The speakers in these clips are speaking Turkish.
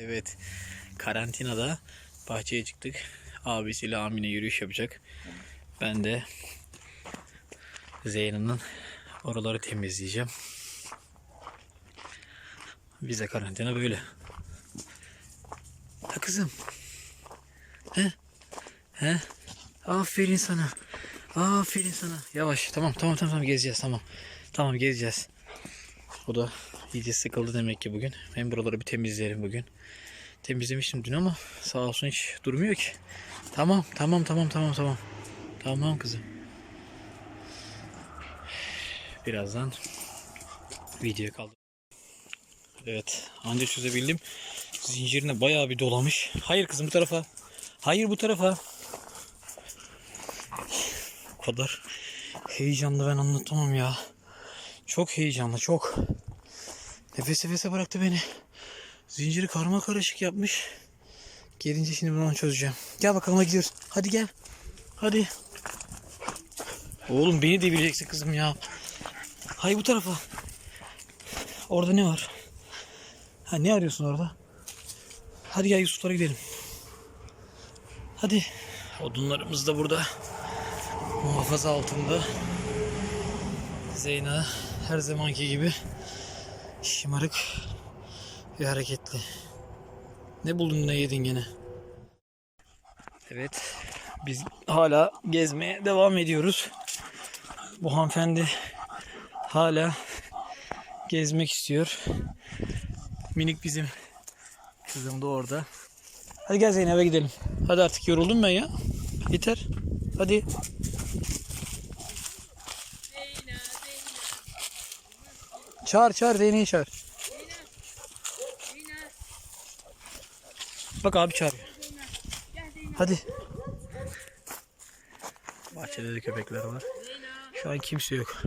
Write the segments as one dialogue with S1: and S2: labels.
S1: Evet. Karantinada bahçeye çıktık. Abisiyle Amine yürüyüş yapacak. Ben de Zeyna'nın oraları temizleyeceğim. Bize karantina böyle. Ha kızım. He? He? Aferin sana. Aferin sana. Yavaş. Tamam tamam tamam tamam gezeceğiz tamam. Tamam gezeceğiz. O da iyice sıkıldı demek ki bugün. Ben buraları bir temizlerim bugün. Temizlemiştim dün ama sağ olsun hiç durmuyor ki. Tamam tamam tamam tamam tamam. Tamam kızım. Birazdan video kaldı. Evet anca çözebildim. Zincirine bayağı bir dolamış. Hayır kızım bu tarafa. Hayır bu tarafa. O kadar heyecanlı ben anlatamam ya. Çok heyecanlı çok. Nefes nefese bıraktı beni. Zinciri karma karışık yapmış. Gelince şimdi bunu çözeceğim. Gel bakalım gidiyoruz. Hadi gel. Hadi. Oğlum beni devireceksin kızım ya. Hay bu tarafa. Orada ne var? Ha ne arıyorsun orada? Hadi gel Yusuf'lara gidelim. Hadi. Odunlarımız da burada. Muhafaza altında. Zeyna her zamanki gibi şımarık ve hareketli. Ne buldun ne yedin gene? Evet. Biz hala gezmeye devam ediyoruz. Bu hanımefendi hala gezmek istiyor. Minik bizim kızım da orada. Hadi gel Zeynep'e gidelim. Hadi artık yoruldum ben ya. Yeter. Hadi. Çağır çağır Zeynep'i çağır. Bak abi çağırıyor. Hadi. Bahçede de köpekler var. Şu an kimse yok.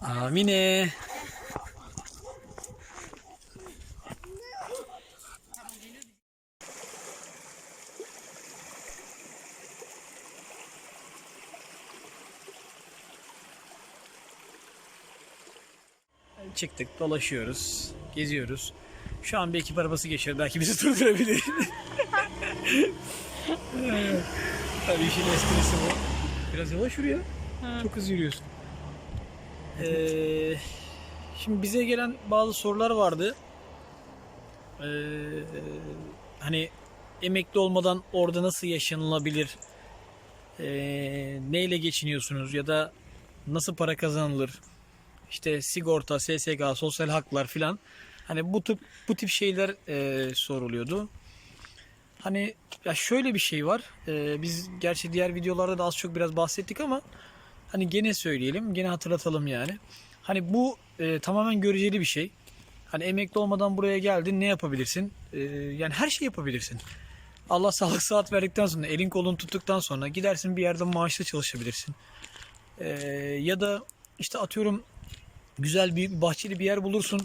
S1: Amine. Çıktık, dolaşıyoruz, geziyoruz. Şu an bir ekip arabası geçiyor. Belki bizi durdurabilir. Tabii işin esprisi bu. Biraz yavaş yürü ya. Çok hızlı yürüyorsun. Ee, şimdi bize gelen bazı sorular vardı. Ee, hani emekli olmadan orada nasıl yaşanılabilir? Ee, neyle geçiniyorsunuz ya da nasıl para kazanılır? İşte sigorta, SSK, sosyal haklar filan. Hani bu tip bu tip şeyler e, soruluyordu. Hani ya şöyle bir şey var. E, biz gerçi diğer videolarda da az çok biraz bahsettik ama hani gene söyleyelim, gene hatırlatalım yani. Hani bu e, tamamen göreceli bir şey. Hani emekli olmadan buraya geldin ne yapabilirsin? E, yani her şey yapabilirsin. Allah sağlık saat verdikten sonra, elin kolun tuttuktan sonra gidersin bir yerde maaşla çalışabilirsin. E, ya da işte atıyorum güzel bir bahçeli bir yer bulursun.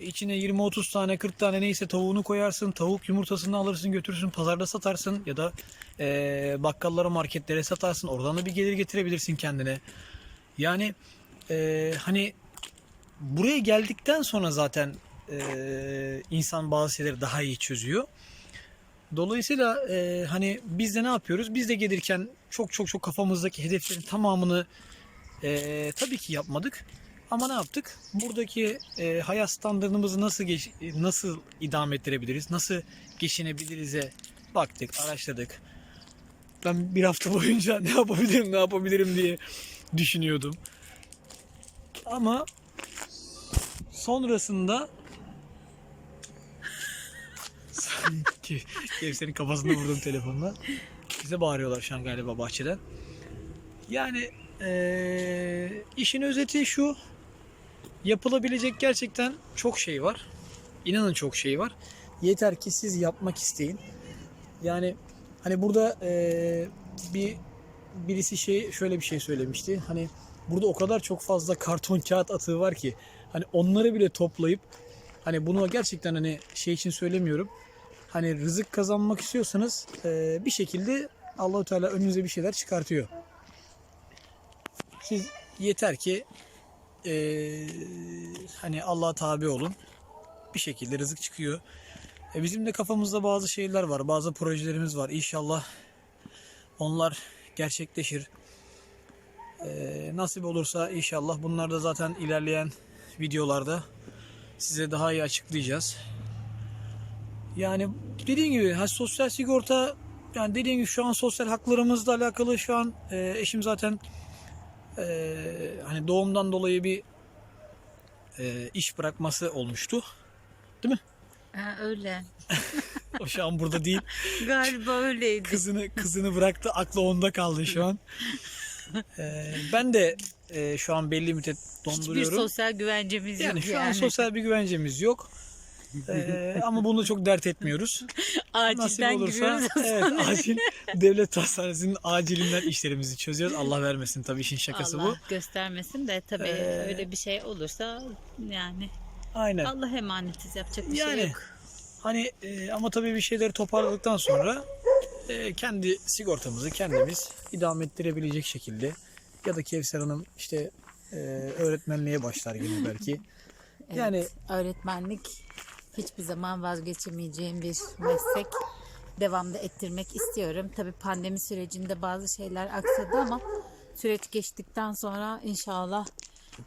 S1: İçine 20-30 tane 40 tane neyse tavuğunu koyarsın. Tavuk yumurtasını alırsın götürürsün pazarda satarsın. Ya da e, bakkallara marketlere satarsın. Oradan da bir gelir getirebilirsin kendine. Yani e, hani buraya geldikten sonra zaten e, insan bazı şeyleri daha iyi çözüyor. Dolayısıyla e, hani biz de ne yapıyoruz? Biz de gelirken çok çok çok kafamızdaki hedeflerin tamamını e, tabii ki yapmadık. Ama ne yaptık? Buradaki e, hayat standartımızı nasıl geç, nasıl idame ettirebiliriz? Nasıl geçinebiliriz'e baktık, araştırdık. Ben bir hafta boyunca ne yapabilirim, ne yapabilirim diye düşünüyordum. Ama sonrasında Kevser'in kafasına vurdum telefonla. Bize bağırıyorlar şu an galiba bahçeden. Yani eee, işin özeti şu. Yapılabilecek gerçekten çok şey var. İnanın çok şey var. Yeter ki siz yapmak isteyin. Yani hani burada eee, bir birisi şey şöyle bir şey söylemişti. Hani burada o kadar çok fazla karton kağıt atığı var ki hani onları bile toplayıp hani bunu gerçekten hani şey için söylemiyorum. Hani rızık kazanmak istiyorsanız eee, bir şekilde Allahu Teala önünüze bir şeyler çıkartıyor. Siz yeter ki eee, hani Allah'a tabi olun. bir şekilde rızık çıkıyor. E bizim de kafamızda bazı şeyler var, bazı projelerimiz var. İnşallah onlar gerçekleşir. E, nasip olursa inşallah bunlar da zaten ilerleyen videolarda size daha iyi açıklayacağız. Yani dediğim gibi ha, sosyal sigorta yani dediğim gibi şu an sosyal haklarımızla alakalı şu an e, eşim zaten e, hani doğumdan dolayı bir e, iş bırakması olmuştu.
S2: Ha, öyle.
S1: O şu an burada değil.
S2: Galiba öyleydi.
S1: Kızını kızını bıraktı. Aklı onda kaldı şu an. E, ben de e, şu an belli müddet
S2: Hiçbir
S1: donduruyorum.
S2: sosyal güvencemiz
S1: yani
S2: yok
S1: şu
S2: yani.
S1: an sosyal bir güvencemiz yok. E, ama bunu çok dert etmiyoruz. Nasip
S2: Acilden
S1: olursa
S2: giriyoruz.
S1: evet, acil devlet hastanesinin acilinden işlerimizi çözüyoruz. Allah vermesin tabii işin şakası
S2: Allah
S1: bu.
S2: göstermesin de tabii
S1: Ee,
S2: öyle bir şey olursa yani
S1: Aynen.
S2: Allah emanetiz yapacak bir
S1: Yani
S2: şey yok.
S1: hani e, ama tabii bir şeyleri toparladıktan sonra e, kendi sigortamızı kendimiz idame ettirebilecek şekilde ya da Kevser Hanım işte e, öğretmenliğe başlar yine belki. Yani
S2: Evet, öğretmenlik hiçbir zaman vazgeçemeyeceğim bir meslek. Devamlı ettirmek istiyorum. Tabii pandemi sürecinde bazı şeyler aksadı ama süreç geçtikten sonra inşallah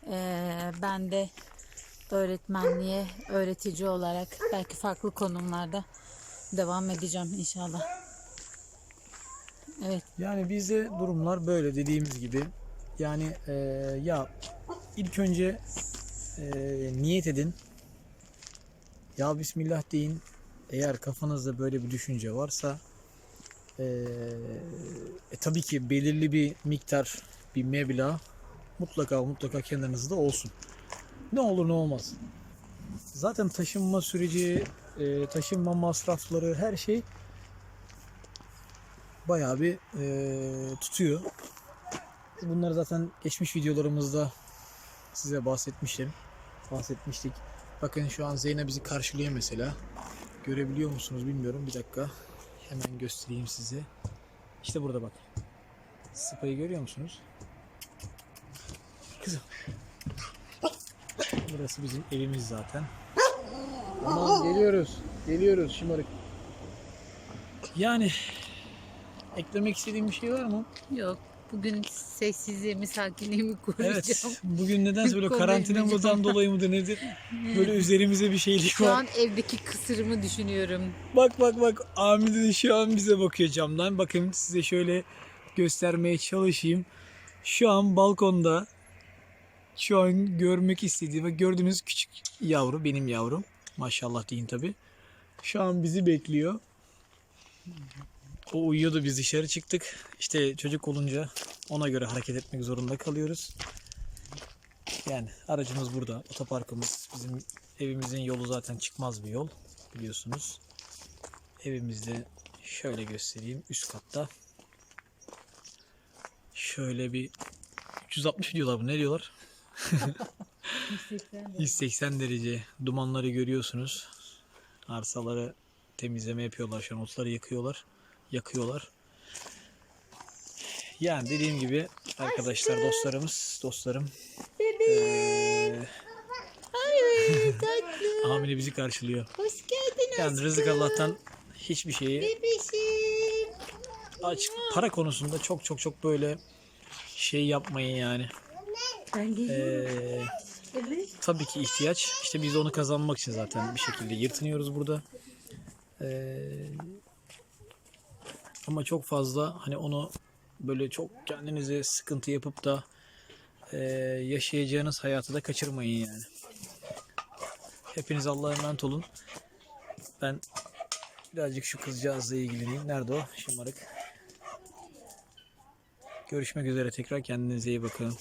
S2: eee, ben de öğretmenliğe öğretici olarak belki farklı konumlarda devam edeceğim inşallah. Evet.
S1: Yani bizde durumlar böyle dediğimiz gibi. Yani e, ya ilk önce e, niyet edin. Ya Bismillah deyin. Eğer kafanızda böyle bir düşünce varsa e, e, tabii ki belirli bir miktar bir meblağ mutlaka mutlaka kenarınızda olsun. Ne olur ne olmaz. Zaten taşınma süreci, e, taşınma masrafları her şey bayağı bir e, tutuyor. Bunları zaten geçmiş videolarımızda size bahsetmiştim. Bahsetmiştik. Bakın şu an Zeynep bizi karşılıyor mesela. Görebiliyor musunuz bilmiyorum. Bir dakika. Hemen göstereyim size. İşte burada bak. Sıpayı görüyor musunuz? Kızım. Burası bizim evimiz zaten. Tamam geliyoruz. Geliyoruz şımarık. Yani eklemek istediğim bir şey var mı?
S2: Yok. Bugün sessizliğimi, sakinliğimi koruyacağım.
S1: Evet. Bugün nedense böyle karantina
S2: Konuşmayacağım.
S1: mıdan dolayı mıdır nedir? Böyle üzerimize bir şeylik
S2: Şu
S1: var.
S2: an evdeki kısırımı düşünüyorum.
S1: Bak bak bak Amide de şu an bize bakıyor camdan. Bakın size şöyle göstermeye çalışayım. Şu an balkonda şu an görmek istediği ve gördüğünüz küçük yavru benim yavrum. Maşallah deyin tabi. Şu an bizi bekliyor. O uyuyordu biz dışarı çıktık. İşte çocuk olunca ona göre hareket etmek zorunda kalıyoruz. Yani aracımız burada. Otoparkımız bizim evimizin yolu zaten çıkmaz bir yol biliyorsunuz. Evimizde şöyle göstereyim üst katta. Şöyle bir 360 diyorlar bu ne diyorlar? 180 derece dumanları görüyorsunuz. Arsaları temizleme yapıyorlar şu an otları yakıyorlar. Yakıyorlar. Yani dediğim gibi arkadaşlar dostlarımız dostlarım eee Amine bizi karşılıyor.
S2: Hoş geldin
S1: Yani rızık Allah'tan hiçbir şeyi
S2: bebişim.
S1: aç para konusunda çok çok çok böyle şey yapmayın yani.
S2: Ben.
S1: Ee,
S2: evet.
S1: tabii ki ihtiyaç. İşte biz onu kazanmak için zaten bir şekilde yırtınıyoruz burada. Ee, ama çok fazla hani onu böyle çok kendinize sıkıntı yapıp da ee, yaşayacağınız hayatı da kaçırmayın yani. Hepiniz Allah'a emanet olun. Ben birazcık şu kızcağızla ilgileneyim. Nerede o? Şımarık. Görüşmek üzere tekrar. Kendinize iyi bakın.